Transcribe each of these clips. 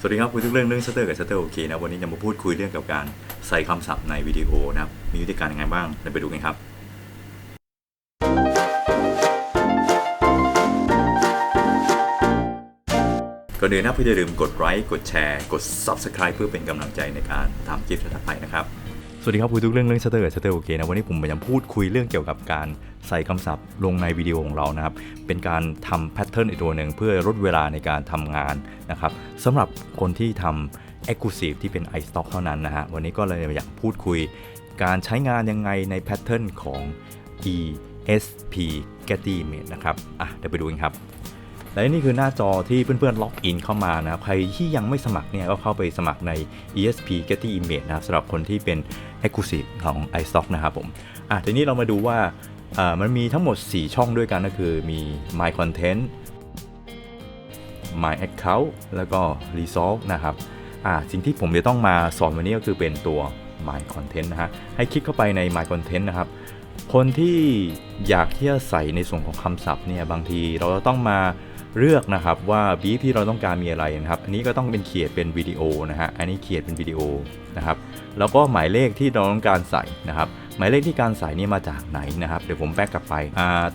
สวัสดีครับคุยทุกเรื่องเรื่องชัตเตอร์กับชัตเตอร์โอเคนะวันนี้จะมาพูดคุยเรื่องเกี่ยวกับการใส่คำศัพท์ในวิดีโอนะครับ มีวิธีการยังไงบ้างเดี๋ยวไปดูกันครับ ก่อนอื่นนะเพื่ออย่าลืมกดไลค์กดแชร์ กด Subscribe เพื่อเป็นกำลังใจในการทำคลิปถัดไปนะครับ สวัสดีครับคุยทุกเรื่องเรื่องชัตเตอร์กับชัตเตอร์โอเคนะวันนี้ผมจะพูดคุยเรื่องเกี่ยวกับการใส่คำศัพท์ลงในวิดีโอของเรานะครับ เป็นการทำแพทเทิร์นอีกตัวหนึ่งเพื่อลดเวลาในการทำงานนะครับสำหรับคนที่ทำ Exclusive ที่เป็น iStock เท่านั้นนะฮะวันนี้ก็เลยอยากพูดคุย การใช้งานยังไงในแพทเทิร์นของ ESP Getty Image นะครับอะเดี๋ยวไปดูกันครับ และนี่คือหน้าจอที่เพื่อนๆล็อกอินเข้ามานะครับ ใครที่ยังไม่สมัครเนี่ยก็เข้าไปสมัครใน ESP Getty Image นะครับสำหรับคนที่เป็น Exclusive ของ iStock นะครับผม อะทีนี้เรามาดูว่าอ่ามันมีทั้งหมด 4 ช่องด้วยกันก็คือมี My Content My Account แล้วก็ Resolve นะครับอ่าสิ่งที่ผมจะต้องมาสอนวันนี้ก็คือเป็นตัว My Content นะฮะ ให้คลิกเข้าไปใน My Content นะครับ คนที่อยากที่จะใส่ในส่วนของคำศัพท์เนี่ยบางทีเราจะต้องมา เลือกนะครับว่าบีฟที่เราต้องการมีอะไรนะครับ อันนี้ก็ต้องเป็นเขียนเป็นวิดีโอนะฮะ อันนี้เขียนเป็นวิดีโอนะครับ แล้วก็หมายเลขที่เราต้องการใส่นะครับ หมายเลขที่การใส่นี่มาจากไหนนะครับ เดี๋ยวผมแบกกลับไป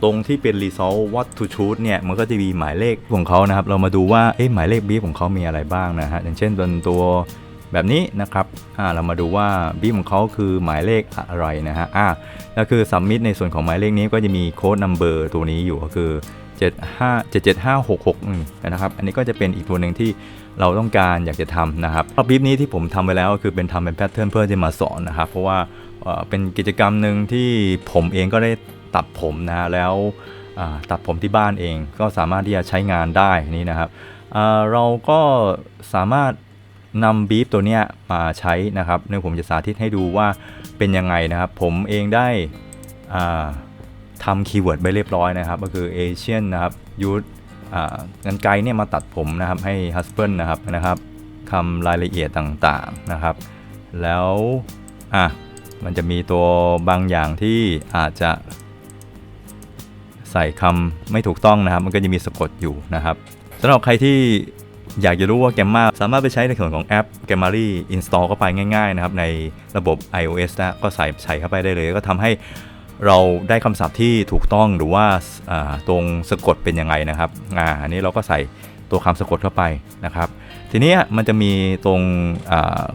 ตรงที่เป็น result what to choose เนี่ย มันก็จะมีหมายเลขของเขานะครับ เรามาดูว่า เอ๊ะ หมายเลขบีฟของเขามีอะไรบ้างนะฮะ อย่างเช่นตัว แบบนี้นะครับเรามาดูว่าบีฟของเขาคือหมายเลขอะไรนะฮะอ่าก็คือ submit ในส่วนของหมายเลขนี้ก็จะมีโค้ด number ตัวนี้อยู่ก็คือ 75 77566นะครับ อันนี้ก็จะเป็นอีกตัวหนึ่งที่เราต้องการอยากจะทำนะครับรอบบีฟนี้ที่ผมทำไปแล้วก็คือเป็นทำเป็นแพทเทิร์นเพื่อจะมาสอนนะครับ เพราะว่าเป็นกิจกรรมหนึ่งที่ผมเองก็ได้ตัดผมนะแล้วตัดผมที่บ้านเองก็สามารถที่จะใช้งานได้นี่นะครับเราก็สามารถ นำบีฟตัวเนี้ยมาใช้นะครับในผมจะสาธิตให้ดูว่าเป็นยังไงนะครับ ผมเองได้ทำคีย์เวิร์ดไปเรียบร้อยนะครับ ก็คือเอเชียนนะครับยูทกันไกลเนี่ยมาตัดผมนะครับให้ฮัสเบิลนะครับนะครับคำรายละเอียดต่างๆนะครับ แล้วอะมันจะมีตัวบางอย่างที่อาจจะ ใส่คำไม่ถูกต้องนะครับ มันก็จะมีสะกดอยู่นะครับสำหรับใครที่ อยากจะรู้ว่าแกมมาสามารถไปใช้ในส่วนของแอป g a m m a r y install เข้าไปง่ายๆนะครับในระบบ iOS นะก็ใส่ใส่เข้าไปได้เลย ก็ทำให้เราได้คำศัพท์ที่ถูกต้องหรือว่าาตรงสะกดเป็นยังไงนะครับอ่าอันนี้เราก็ใส่ตัวคำสะกดเข้าไปนะครับ ทีนี้มันจะมีตรง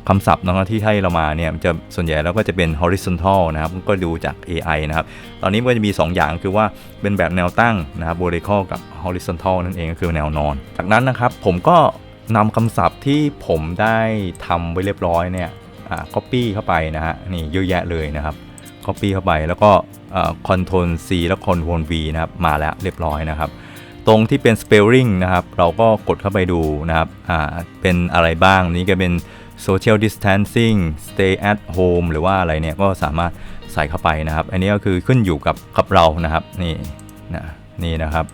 คำศัพท์นะที่ให้เรามาเนี่ยจะส่วนใหญ่แล้วก็จะเป็น horizontal นะครับก็ดูจาก AI นะครับ ตอนนี้ก็จะมี 2 อย่างคือว่าเป็นแบบแนวตั้งนะครับ vertical กับ horizontal นั่นเองก็คือแนวนอน จากนั้นนะครับผมก็นำคำศัพท์ที่ผมได้ทำไว้เรียบร้อยเนี่ย copy เข้าไปนะฮะนี่เยอะแยะเลยนะครับ copy เข้าไปแล้วก็คอนโทรล C แล้วคอนโทรล V นะครับมาแล้วเรียบร้อยนะครับ ตรงที่เป็น spelling นะครับ เราก็กดเข้าไปดูนะครับอ่าเป็นอะไรบ้างนี้ก็เป็น social distancing stay at home หรือว่าอะไรเนี่ยก็สามารถใส่เข้าไปนะครับ อันนี้ก็คือขึ้นอยู่กับกับเรานะครับนี่นะนี่นะครับ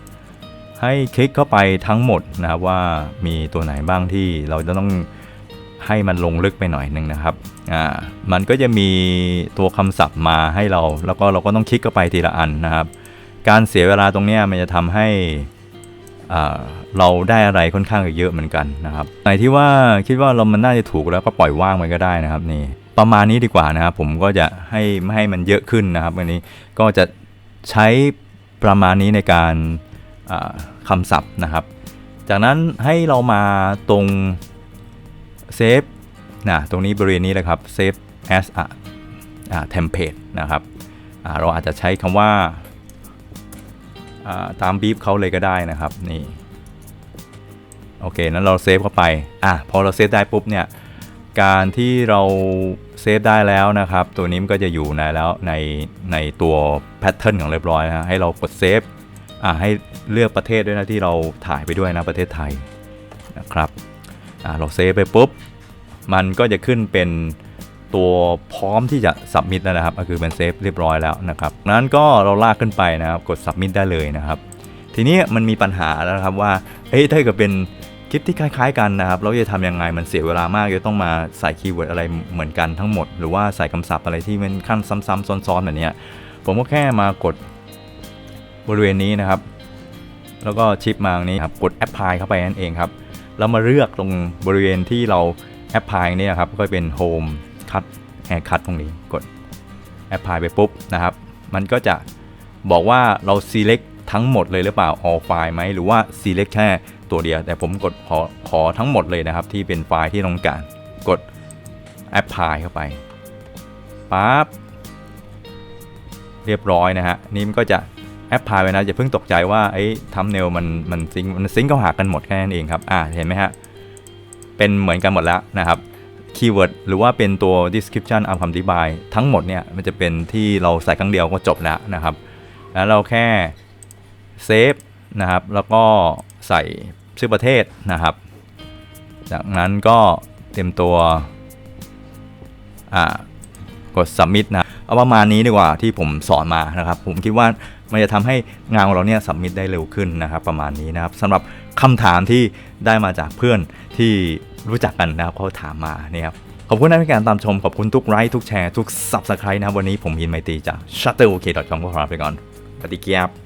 ให้คลิกเข้าไปทั้งหมดนะครับว่ามีตัวไหนบ้างที่เราจะต้องให้มันลงลึกไปหน่อยหนึงนะครับ อ่า มันก็จะมีตัวคำศัพท์มาให้เรา แล้วก็เราก็ต้องคลิกเข้าไปทีละอันนะครับ การเสียเวลาตรงนี้มันจะทำให้ เราได้อะไรค่อนข้างเยอะเหมือนกันนะครับไหนที่ว่าคิดว่าเรามันน่าจะถูกแล้วก็ปล่อยว่างมันก็ได้นะครับนี่ประมาณนี้ดีกว่านะครับผมก็จะให้ไม่ให้มันเยอะขึ้นนะครับวันนี้ก็จะใช้ประมาณนี้ในการอ่าคำศัพท์นะครับ จากนั้นให้เรามาตรงเซฟนะตรงนี้บริเวณนี้เลยครับ save as a อ่า template นะครับเราอาจจะใช้คำว่า ตามบีฟเขาเลยก็ได้นะครับนี่โอเคนั้นเราเซฟเข้าไปอะพอเราเซฟได้ปุ๊บเนี่ยการที่เราเซฟได้แล้วนะครับ ตัวนี้มันก็จะอยู่ในแล้วในในตัวแพทเทิร์นของเรียบร้อยนะให้เรากดเซฟอ่าให้เลือกประเทศด้วยนะที่เราถ่ายไปด้วยนะประเทศไทยนะครับอ่าเราเซฟไปปุ๊บมันก็จะขึ้นเป็น ตัวพร้อมที่จะ submit แล้วนะครับ ก็คือเป็นเซฟเรียบร้อยแล้วนะครับนั้นก็เราลากขึ้นไปนะครับ กด submit ได้เลยนะครับ ทีนี้มันมีปัญหาแล้วครับว่าเฮ้ยถ้าเกิดเป็นคลิปที่คล้ายๆกันนะครับ เราจะทำยังไงมันเสียเวลามากจะต้องมาใส่คีย์เวิร์ดอะไรเหมือนกันทั้งหมด หรือว่าใส่คำศัพท์อะไรที่มันขั้นซ้ำๆซ้อนๆแบบนี้ผมก็แค่มากดบริเวณนี้นะครับ แล้วก็ชิปมาตรงนี้ครับ กด apply เข้าไปนั่นเองครับ เรามาเลือกตรงบริเวณที่เราแอปพลายเนี่ยครับ ก็เป็น Home Cut Hair Cut ตรงนี้กดแอปพลายไปปุ๊บนะครับ มันก็จะบอกว่าเรา select ทั้งหมดเลยหรือเปล่า all file ไหมหรือว่า select แค่ตัวเดียว แต่ผมกดขอขอทั้งหมดเลยนะครับ ที่เป็นไฟล์ที่ต้องการกดแอปพลายเข้าไปปั๊บเรียบร้อยนะฮะนี่มันก็จะแอปพลายไปนะอย่าเพิ่งตกใจว่าไอ้ทัมเนลมันมันซิงมันซิงเข้าหากันหมดแค่นั้นเองครับอ่าเห็นไหมฮะเป็นเหมือนกันหมดแล้วนะครับ คีย์เวิร์ดหรือว่าเป็นตัว description เอาคำอธิบาย ทั้งหมดเนี่ยมันจะเป็นที่เราใส่ครั้งเดียวก็จบแล้วนะครับ แล้วเราแค่เซฟนะครับ แล้วก็ใส่ชื่อประเทศนะครับ จากนั้นก็เตรียมตัวอ่ากด submit นะเอาประมาณนี้ดีกว่าที่ผมสอนมานะครับ ผมคิดว่า มันจะทำให้งานของเราเนี่ยสัมมิตได้เร็วขึ้นนะครับประมาณนี้นะครับสำหรับคำถามที่ได้มาจากเพื่อนที่รู้จักกันนะครับเขาถามมาเนี่ยครับขอบคุณนการตามชม ขอบคุณทุกไลค์ทุกแชร์ทุก subscribe นะครับวันนี้ผมยินไมตรีจาก shutterok.com ก็ขอลาไปก่อนสวัสดีครับ